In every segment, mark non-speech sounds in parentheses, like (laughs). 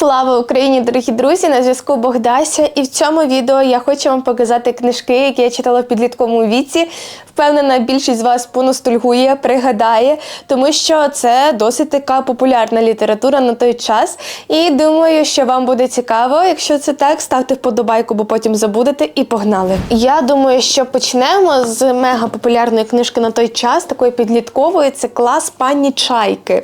Слава Україні, дорогі друзі! На зв'язку Богдася. І в цьому відео я хочу вам показати книжки, які я читала в підлітковому віці. Впевнена, більшість з вас поностальгує, пригадає, тому що це досить така популярна література на той час. І думаю, що вам буде цікаво. Якщо це так, ставте вподобайку, бо потім забудете і погнали. Я думаю, що почнемо з мега популярної книжки на той час, такої підліткової. Це клас пані Чайки.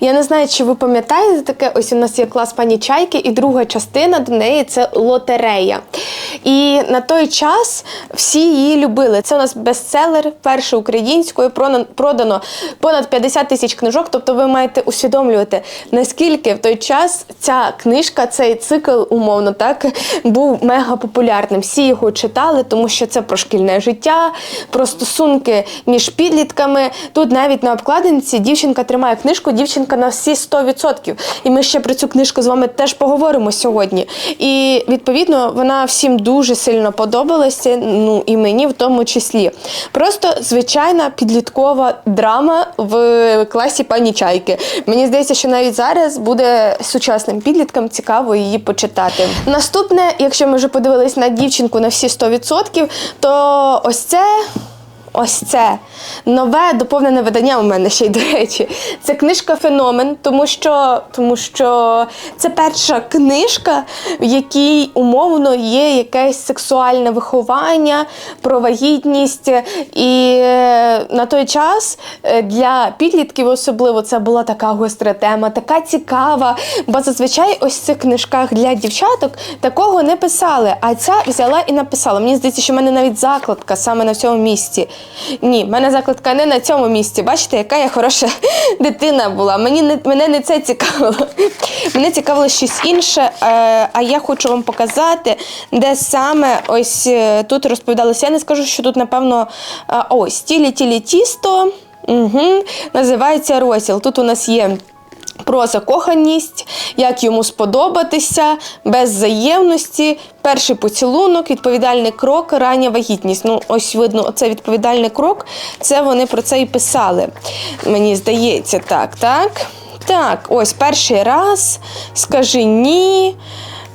Я не знаю, чи ви пам'ятаєте таке. Ось у нас є клас пані Чайки, і друга частина до неї це лотерея. І на той час всі її любили. Це у нас бестселер, перший українською, продано понад 50 тисяч книжок. Тобто ви маєте усвідомлювати, наскільки в той час ця книжка, цей цикл, умовно, так був мега популярним. Всі його читали, тому що це про шкільне життя, про стосунки між підлітками. Тут навіть на обкладинці дівчинка тримає книжку, дівчинка на всі 100%. І ми ще про цю книжку з вами теж поговоримо сьогодні. І відповідно вона всім дуже сильно подобалася. Ну і мені в тому числі. Просто звичайна підліткова драма в класі пані Чайки. Мені здається, що навіть зараз буде сучасним підліткам цікаво її почитати. Наступне, якщо ми вже подивились на дівчинку на всі 100%, то ось це. Ось це нове доповнене видання у мене ще й до речі. Це книжка Феномен, тому що, тому що це перша книжка, в якій умовно є якесь сексуальне виховання, про вагітність. І е, на той час е, для підлітків особливо це була така гостра тема, така цікава. Бо зазвичай ось в цих книжках для дівчаток такого не писали. А ця взяла і написала. Мені здається, що в мене навіть закладка саме на цьому місці. Ні, мене закладка не на цьому місці. Бачите, яка я хороша (laughs) дитина була. Мені не мене не це цікавило. (laughs) Мене цікавило щось інше. Е, а я хочу вам показати, де саме ось е, тут розповідалося. Я не скажу, що тут, напевно, е, ось тілі тілі тісто. Угу. Називається розділ. Тут у нас є. Про закоханість, як йому сподобатися, без взаємності, перший поцілунок, відповідальний крок, рання вагітність. Ну, ось видно, це відповідальний крок. Це вони про це і писали. Мені здається, так, так. Так, ось перший раз, скажи ні.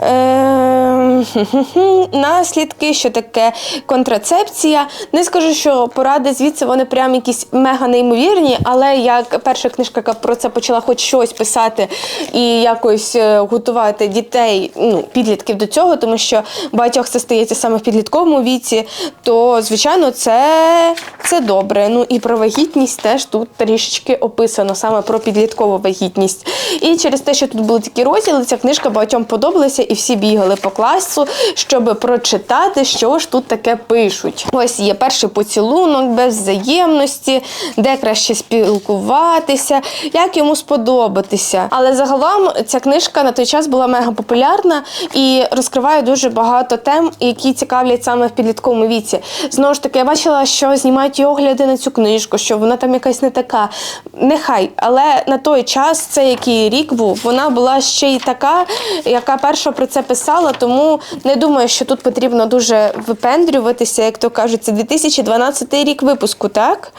Ем, (laughs) Наслідки, що таке контрацепція. Не скажу, що поради звідси вони прям якісь мега неймовірні, але як перша книжка, яка про це почала хоч щось писати і якось е, готувати дітей, ну, підлітків до цього, тому що багатьох це стається саме в підлітковому віці, то звичайно це, це добре. Ну і про вагітність теж тут трішечки описано, саме про підліткову вагітність. І через те, що тут були такі розділи, ця книжка багатьом подобалася, і всі бігали по класу, щоб прочитати, що ж тут таке пишуть. Ось є перший поцілунок без взаємності, де краще спілкуватися, як йому сподобатися. Але загалом ця книжка на той час була мега популярна і розкриває дуже багато тем, які цікавлять саме в підлітковому віці. Знову ж таки, я бачила, що знімають огляди на цю книжку, що вона там якась не така. Нехай, але на той час, це який рік був, вона була ще й така, яка перша про це писала, тому не думаю, що тут потрібно дуже випендрюватися, як то кажуть, це 2012 рік випуску, так?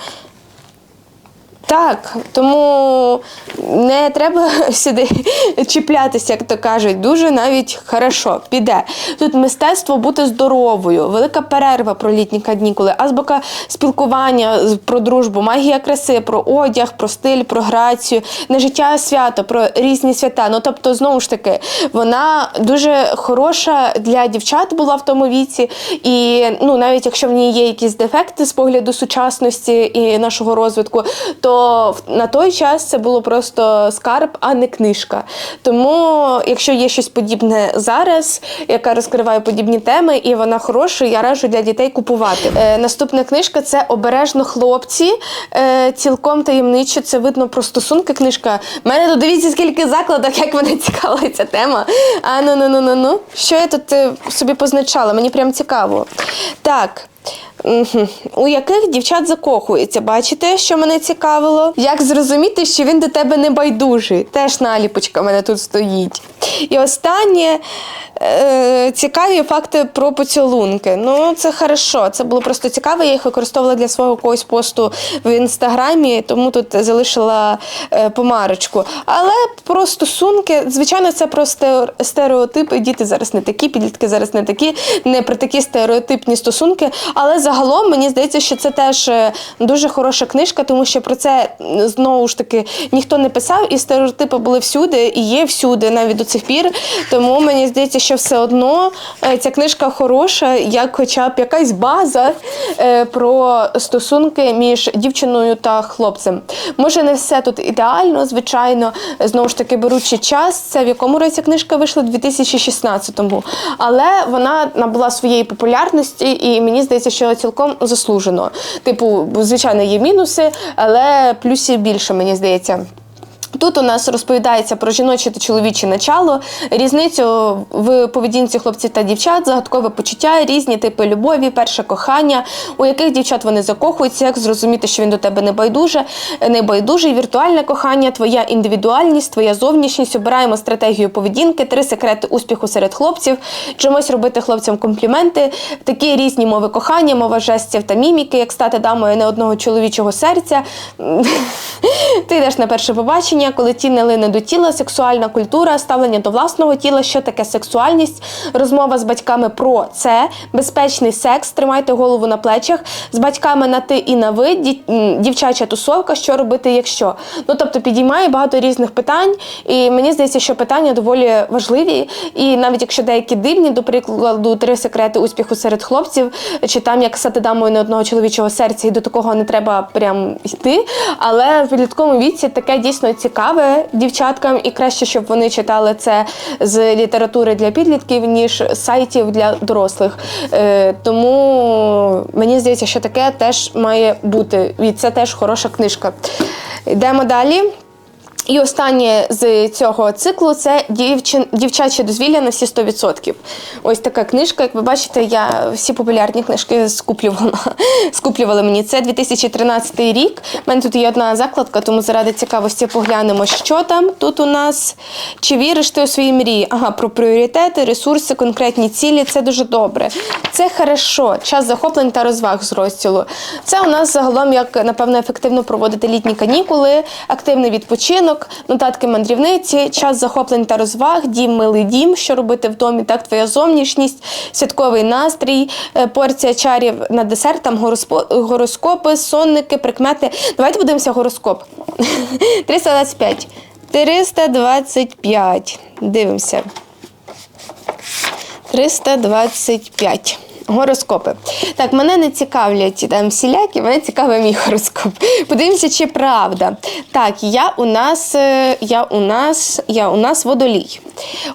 Так, тому не треба (laughs) сюди чіплятися, як то кажуть. Дуже навіть хорошо піде. Тут мистецтво бути здоровою, велика перерва про літні канікули, азбука спілкування про дружбу, магія краси, про одяг, про стиль, про грацію, не життя а свято, про різні свята. Ну тобто, знову ж таки, вона дуже хороша для дівчат була в тому віці. І ну, навіть якщо в ній є якісь дефекти з погляду сучасності і нашого розвитку, то на той час це було просто скарб, а не книжка. Тому, якщо є щось подібне зараз, яка розкриває подібні теми, і вона хороша, я раджу для дітей купувати. Е, наступна книжка це Обережно хлопці. Е, цілком таємниче. Це видно про стосунки. Книжка. У мене тут дивіться, скільки закладок, як мене цікавила ця тема. А ну ну ну ну ну. Що я тут е, собі позначала? Мені прям цікаво. Так. У яких дівчат закохується? Бачите, що мене цікавило? Як зрозуміти, що він до тебе не байдужий? Теж наліпочка в мене тут стоїть. І останнє е, цікаві факти про поцілунки. Ну, це хорошо. Це було просто цікаво. Я їх використовувала для свого когось посту в інстаграмі, тому тут залишила е, помарочку. Але про стосунки, звичайно, це про стереотипи. Діти зараз не такі, підлітки зараз не такі, не про такі стереотипні стосунки. Але загалом мені здається, що це теж е, дуже хороша книжка, тому що про це знову ж таки ніхто не писав, і стереотипи були всюди, і є всюди, навіть до цих пір. Тому мені здається, що все одно е, ця книжка хороша, як хоча б якась база е, про стосунки між дівчиною та хлопцем. Може, не все тут ідеально, звичайно, знову ж таки беручи час. Це в якому році книжка вийшла? У 2016-му. Але вона набула своєї популярності, і мені здається, що цілком заслужено. Типу, звичайно, є мінуси, але плюсів більше, мені здається. Тут у нас розповідається про жіноче та чоловіче начало, різницю в поведінці хлопців та дівчат, загадкове почуття, різні типи любові, перше кохання, у яких дівчат вони закохуються, як зрозуміти, що він до тебе не байдуже, не байдужий, віртуальне кохання, твоя індивідуальність, твоя зовнішність. Обираємо стратегію поведінки, три секрети успіху серед хлопців, чомусь робити хлопцям компліменти, такі різні мови кохання, мова жестів та міміки, як стати дамою не одного чоловічого серця. (laughs) Ти йдеш на перше побачення, коли ті не до тіла, сексуальна культура, ставлення до власного тіла, що таке сексуальність, розмова з батьками про це, безпечний секс, тримайте голову на плечах, з батьками на ти і на ви, ді- дівчача тусовка, що робити, якщо. Ну тобто підіймає багато різних питань, і мені здається, що питання доволі важливі. І навіть якщо деякі дивні, до прикладу, три секрети успіху серед хлопців, чи там як стати дамою не одного чоловічого серця, і до такого не треба прям йти. Але в підлітковому віці таке дійсно цікаве дівчаткам, і краще, щоб вони читали це з літератури для підлітків, ніж сайтів для дорослих. Е, тому мені здається, що таке теж має бути. І це теж хороша книжка. Йдемо далі. І останнє з цього циклу це дівчин, дівчаче дозвілля на всі 100%. Ось така книжка. Як ви бачите, я всі популярні книжки скуплювала. (laughs) скуплювали мені. Це 2013 рік. У мене тут є одна закладка, тому заради цікавості поглянемо, що там. Тут у нас чи віриш ти у свої мрії? Ага, про пріоритети, ресурси, конкретні цілі. Це дуже добре. Це хорошо. Час захоплень та розваг з розділу. Це у нас загалом як напевно ефективно проводити літні канікули, активний відпочинок, нотатки мандрівниці, час захоплень та розваг, дім милий дім, що робити в домі, так твоя зовнішність, святковий настрій, е, порція чарів на десерт, там гороскопи, сонники, прикмети. Давайте подивимося гороскоп. (laughs) 325. 325. Дивимося. 325. Гороскопи. Так, мене не цікавлять там всілякі, мене цікавий мій гороскоп. (laughs) Подивимося, чи правда. Так, я у нас, е, я у нас, я у нас водолій.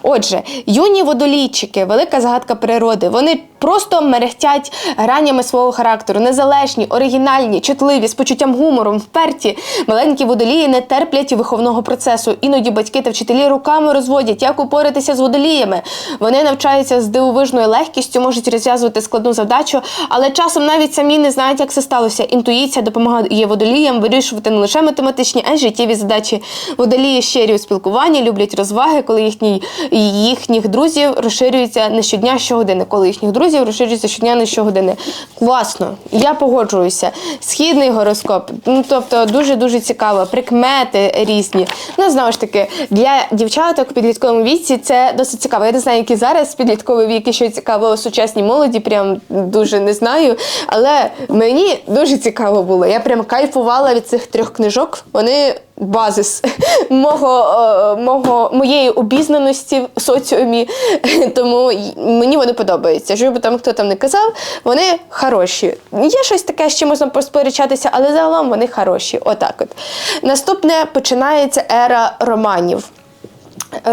Отже, юні водолійчики, велика загадка природи. Вони просто мерехтять гранями свого характеру, незалежні, оригінальні, чутливі, з почуттям гумору, вперті. Маленькі водолії не терплять виховного процесу. Іноді батьки та вчителі руками розводять, як упоратися з водоліями. Вони навчаються з дивовижною легкістю, можуть розв'язувати складну завдачу, але часом навіть самі не знають, як це сталося. Інтуїція допомагає водоліям вирішувати не лише математичні, а й життєві задачі. Водолії щирі у спілкуванні, люблять розваги, коли їхні, їхніх друзів розширюються не щодня, щогодини. Коли їхніх друзів розширюються щодня, не щогодини. Класно, я погоджуюся. Східний гороскоп, ну тобто дуже дуже цікаво. Прикмети різні. Ну знову ж таки, для дівчаток в підлітковому віці це досить цікаво. Я не знаю, які зараз підліткові віки, що цікаво сучасній молоді, прям дуже не знаю. Але мені дуже цікаво було. Я прям кайфувала від цих трьох книжок. Вони базис (laughs) мого, е, мого, моєї обізнаності в соціумі. (laughs) Тому мені вони подобаються. Що би там хто там не казав, вони хороші. Є щось таке, з чим можна посперечатися, але загалом вони хороші. Отак от. Наступне починається ера романів.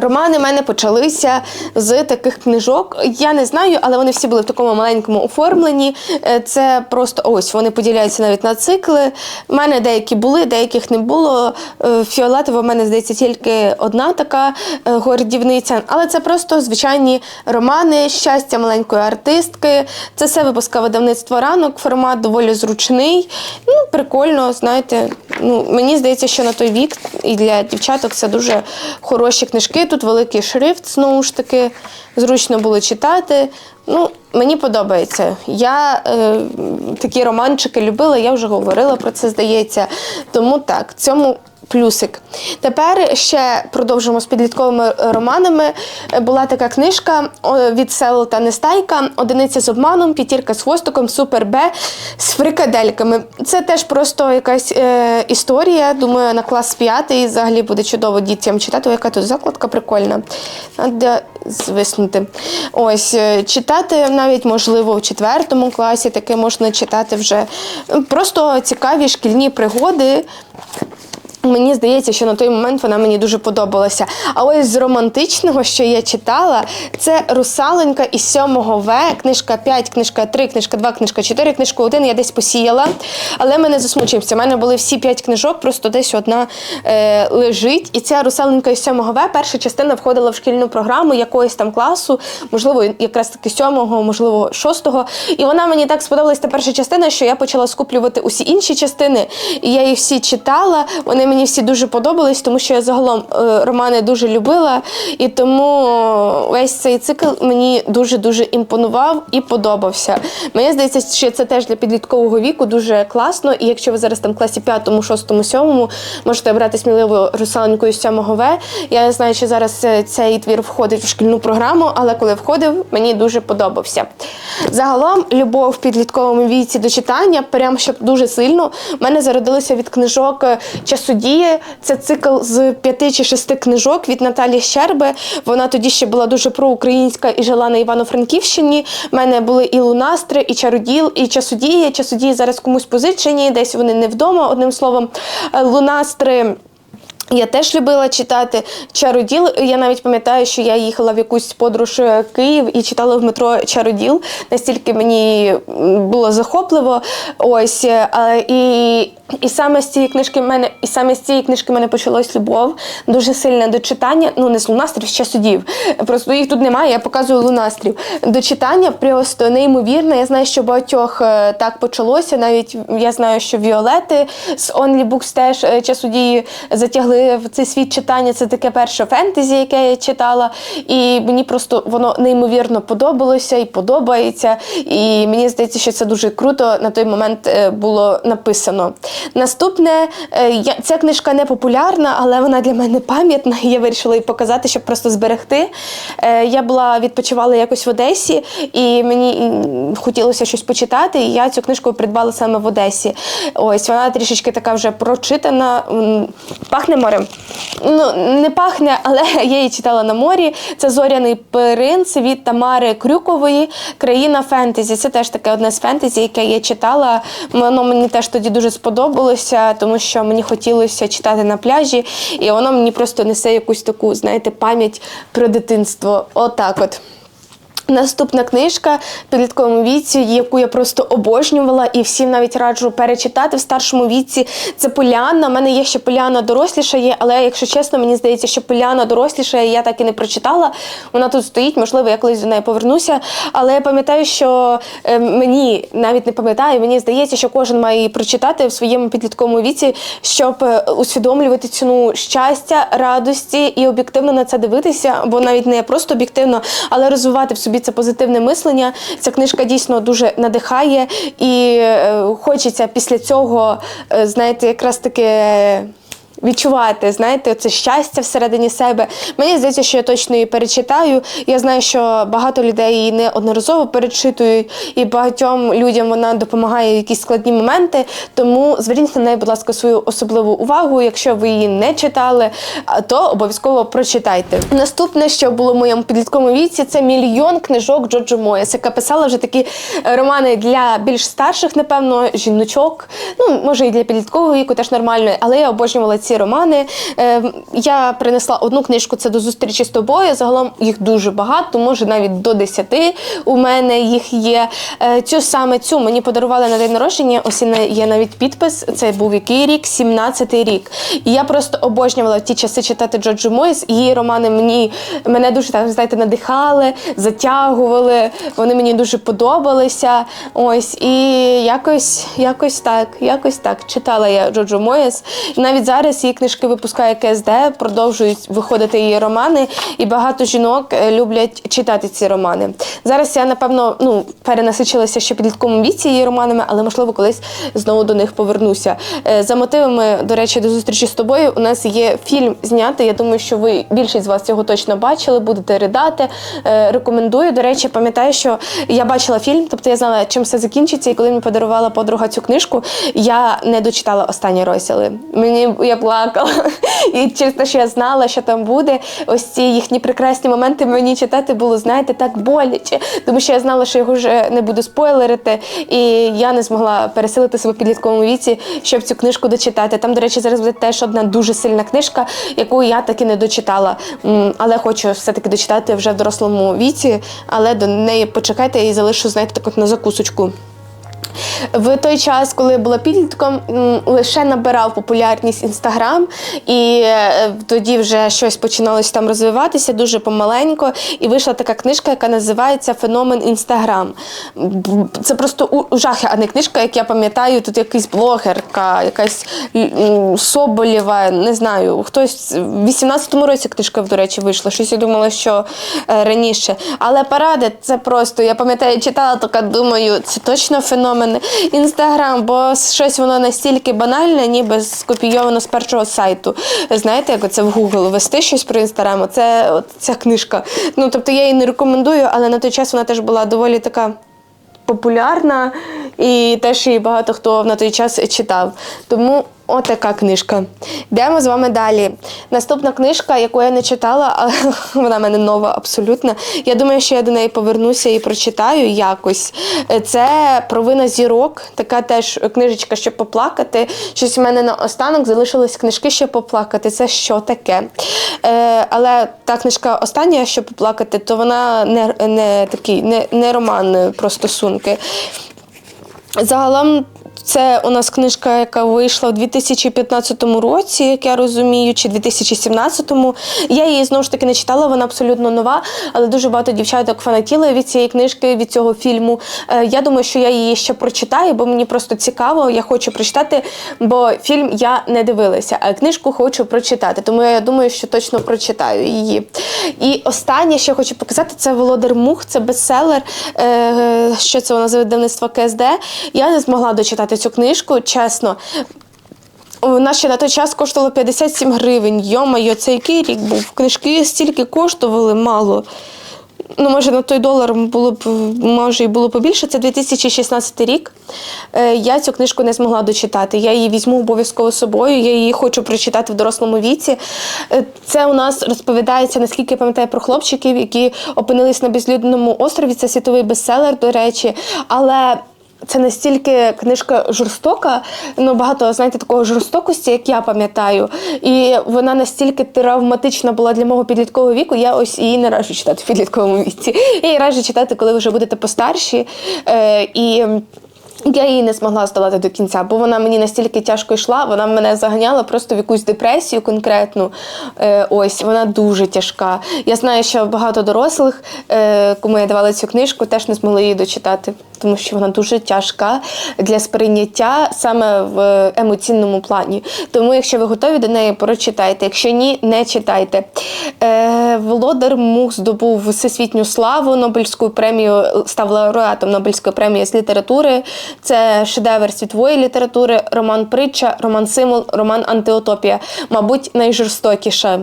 Романи в мене почалися з таких книжок. Я не знаю, але вони всі були в такому маленькому оформленні. Е, Це просто ось вони поділяються навіть на цикли. У мене деякі були, деяких не було. Е, Фіолетова в мене здається тільки одна така е, гордівниця. Але це просто звичайні романи, щастя маленької артистки. Це все випуске видавництво ранок. Формат доволі зручний. Ну, прикольно, знаєте, Ну, мені здається, що на той вік і для дівчаток це дуже хороші книжки. Тут великий шрифт, знову ж таки, зручно було читати. Ну, мені подобається. Я е, такі романчики любила, я вже говорила про це, здається. Тому так, цьому плюсик. Тепер ще продовжимо з підлітковими романами. Е, Була така книжка від Сел та Нестайка, одиниця з обманом, п'ятірка з хвостиком, супер Б з фрикадельками. Це теж просто якась е, історія. Думаю, на клас п'ятий взагалі буде чудово дітям читати. Яка тут закладка прикольна. Треба звиснути. Ось е, читати навіть можливо в четвертому класі, таке можна читати вже. Просто цікаві шкільні пригоди. Мені здається, що на той момент вона мені дуже подобалася. А ось з романтичного, що я читала, це Русаленька із 7 В, книжка 5, книжка 3, книжка 2, книжка 4, книжку 1 я десь посіяла. Але ми не засмучуємося. У мене були всі 5 книжок, просто десь одна е, лежить. І ця Русаленька із 7 В, перша частина входила в шкільну програму якогось там класу, можливо, якраз таки 7, можливо, 6. І вона мені так сподобалась та перша частина, що я почала скуплювати усі інші частини. І я їх всі читала. Вони мені всі дуже подобались, тому що я загалом е, романи дуже любила. І тому весь цей цикл мені дуже-дуже імпонував і подобався. Мені здається, що це теж для підліткового віку дуже класно. І якщо ви зараз там в класі 5, 6, 7, можете брати сміливо русалоньку з 7 В. Я не знаю, що зараз е, цей твір входить в шкільну програму, але коли входив, мені дуже подобався. Загалом, любов в підлітковому віці до читання, прям щоб дуже сильно. У мене зародилося від книжок е, часодії. Це цикл з п'яти чи шести книжок від Наталі Щерби. Вона тоді ще була дуже проукраїнська і жила на Івано-Франківщині. У мене були і лунастри, і чароділ, і часодії. Часодії зараз комусь позичені, десь вони не вдома. Одним словом, лунастри. Я теж любила читати Чароділ. Я навіть пам'ятаю, що я їхала в якусь подорож е, Київ і читала в метро Чароділ. Настільки мені було захопливо. Ось е, і, і саме з цієї книжки мене, і саме з цієї книжки мене почалась любов дуже сильна до читання. Ну не з лунастрів, з часодів. Просто їх тут немає. Я показую лунастрів. До читання просто неймовірно. Я знаю, що багатьох е, так почалося. Навіть я знаю, що Віолети з Only Books теж е, часодії затягли в цей світ читання. Це таке перше фентезі, яке я читала. І мені просто воно неймовірно подобалося і подобається. І мені здається, що це дуже круто на той момент е, було написано. Наступне, е, ця книжка не популярна, але вона для мене пам'ятна. і Я вирішила її показати, щоб просто зберегти. Е, Я була відпочивала якось в Одесі, і мені хотілося щось почитати. І я цю книжку придбала саме в Одесі. Ось вона трішечки така вже прочитана. Пахне морем. Ну, не пахне, але (laughs) я її читала на морі. Це зоряний принц від Тамари Крюкової, країна фентезі. Це теж таке одне з фентезі, яке я читала. Воно мені теж тоді дуже сподобалося, тому що мені хотілося читати на пляжі, і воно мені просто несе якусь таку, знаєте, пам'ять про дитинство. Отак от. Наступна книжка в підлітковому віці, яку я просто обожнювала і всім навіть раджу перечитати в старшому віці. Це Поляна. У мене є ще Поляна доросліша є, але якщо чесно, мені здається, що Поляна доросліша я так і не прочитала. Вона тут стоїть, можливо, я колись до неї повернуся. Але я пам'ятаю, що е, мені навіть не пам'ятаю, мені здається, що кожен має її прочитати в своєму підлітковому віці, щоб е, усвідомлювати ціну щастя, радості і об'єктивно на це дивитися, бо навіть не просто об'єктивно, але розвивати в собі це позитивне мислення. Ця книжка дійсно дуже надихає, і е, хочеться після цього, е, знаєте, якраз таки. Відчувати, знаєте, це щастя всередині себе. Мені здається, що я точно її перечитаю. Я знаю, що багато людей її неодноразово перечитують, і багатьом людям вона допомагає в якісь складні моменти. Тому зверніть на неї, будь ласка, свою особливу увагу. Якщо ви її не читали, то обов'язково прочитайте. Наступне, що було в моєму підлітковому віці, це мільйон книжок Джоджо Моєс, яка писала вже такі романи для більш старших, напевно, жіночок. Ну, може, і для підліткового віку теж нормально, але я обожнювала ці романи. Е, Я принесла одну книжку це до зустрічі з тобою. Загалом їх дуже багато, може навіть до 10 у мене їх є. Е, Цю саме цю мені подарували на день народження. Ось є навіть підпис. Це був який рік? 17-й рік. І я просто обожнювала в ті часи читати Джоджу Мойс. Її романи мені мене дуже так знаєте, надихали, затягували. Вони мені дуже подобалися. Ось і якось, якось так, якось так. Читала я Джоджо Моєс. І навіть зараз її книжки випускає КСД, продовжують виходити її романи, і багато жінок е, люблять читати ці романи. Зараз я напевно ну перенасичилася ще підлітковому віці її романами, але можливо колись знову до них повернуся. Е, За мотивами, до речі, до зустрічі з тобою. У нас є фільм знятий. Я думаю, що ви більшість з вас цього точно бачили, будете ридати. Е, Рекомендую. До речі, пам'ятаю, що я бачила фільм, тобто я знала, чим все закінчиться. І коли мені подарувала подруга цю книжку, я не дочитала останні розділи. Мені я плакала. І через те, що я знала, що там буде, ось ці їхні прекрасні моменти мені читати було, знаєте, так боляче, тому що я знала, що його вже не буду спойлерити, і я не змогла пересилити себе в підлітковому віці, щоб цю книжку дочитати. Там, до речі, зараз буде теж одна дуже сильна книжка, яку я таки не дочитала. Але хочу все-таки дочитати вже в дорослому віці, але до неї почекайте, її залишу, знаєте, так от на закусочку. В той час, коли я була підлітком, лише набирав популярність інстаграм, і е, тоді вже щось починалось там розвиватися дуже помаленько. І вийшла така книжка, яка називається Феномен Інстаграм. Це просто у- жах, а не книжка, як я пам'ятаю, тут якийсь блогерка, якась Соболєва, не знаю, хтось в 18-му році книжка, до речі, вийшла. Щось я думала, що е, раніше. Але паради це просто, я пам'ятаю, читала, така думаю, це точно феномен інстаграм, бо щось воно настільки банальне, ніби скопійовано з першого сайту. Знаєте, як це в Google вести щось про інстаграм, це от ця книжка. Ну тобто я її не рекомендую, але на той час вона теж була доволі така популярна, і теж її багато хто на той час читав. Тому отака книжка. Йдемо з вами далі. Наступна книжка, яку я не читала, але (laughs) вона в мене нова абсолютно. Я думаю, що я до неї повернуся і прочитаю якось. Це провина зірок, така теж книжечка, щоб поплакати. Щось у мене на останок залишились книжки, щоб поплакати. Це що таке? Е, але та книжка остання, щоб поплакати, то вона не, не такий, не, не роман е, про стосунки. Загалом це у нас книжка, яка вийшла у 2015 році, як я розумію, чи 2017-му. Я її знову ж таки не читала, вона абсолютно нова, але дуже багато дівчаток фанатіли від цієї книжки, від цього фільму. Е, Я думаю, що я її ще прочитаю, бо мені просто цікаво, я хочу прочитати, бо фільм я не дивилася, а книжку хочу прочитати. Тому я думаю, що точно прочитаю її. І останнє, що я хочу показати, це Володар Мух, це бестселер. Е, Що це вона за видавництво КСД. Я не змогла дочитати цю книжку, чесно. Вона ще на той час коштувала 57 гривень. Йо-моє, це який рік був? Книжки стільки коштували мало. Ну, може, на той долар було б, може, і було побільше. Це 2016 рік. Е, Я цю книжку не змогла дочитати. Я її візьму обов'язково з собою. Я її хочу прочитати в дорослому віці. Е, Це у нас розповідається, наскільки я пам'ятаю, про хлопчиків, які опинились на безлюдному острові. Це світовий бестселер, до речі. Але це настільки книжка жорстока, ну багато знаєте такого жорстокості, як я пам'ятаю. І вона настільки травматична була для мого підліткового віку. Я ось її не раджу читати в підлітковому віці. Я її раджу читати, коли ви вже будете постарші. Е, і я її не змогла здолати до кінця, бо вона мені настільки тяжко йшла, вона мене заганяла просто в якусь депресію конкретну. Е, ось вона дуже тяжка. Я знаю, що багато дорослих, е, кому я давала цю книжку, теж не змогли її дочитати, тому що вона дуже тяжка для сприйняття саме в емоційному плані. Тому, якщо ви готові до неї, прочитайте. Якщо ні, не читайте. Е, Володар Мух здобув всесвітню славу Нобелівську премію, став лауреатом Нобелівської премії з літератури. Це шедевр світової літератури, роман Притча, роман Символ, роман Антиутопія. Мабуть, найжорстокіша.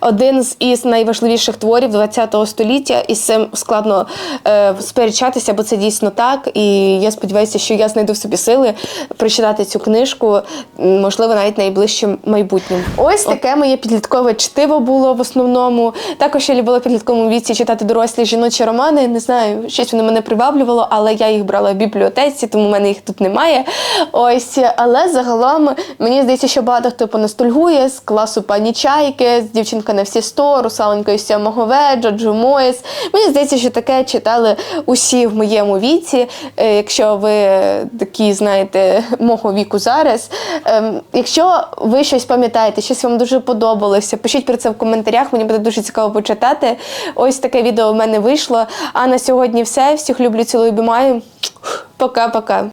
Один з із найважливіших творів ХХ століття, і з цим складно е, сперечатися, бо це дійсно так. І я сподіваюся, що я знайду в собі сили прочитати цю книжку, можливо, навіть найближчим майбутнім. Ось таке моє підліткове чтиво було в основному. Також я любила в підлітковому віці читати дорослі жіночі романи. Не знаю, щось воно мене приваблювало, але я їх брала в бібліотеці, тому в мене їх тут немає. Ось, але загалом мені здається, що багато хто поностальгує з класу пані Чайки, з дівчинка на всі сто, русаленька із сьомого В, Джоджо Моїс. Мені здається, що таке читали усі в моєму віці. Е, Якщо ви такі, знаєте, (laughs) мого віку зараз. Ем, Якщо ви щось пам'ятаєте, щось вам дуже подобалося, пишіть про це в коментарях. Мені буде дуже цікаво почитати. Ось таке відео в мене вийшло. А на сьогодні все. Всіх люблю, цілую, обіймаю. Пока-пока.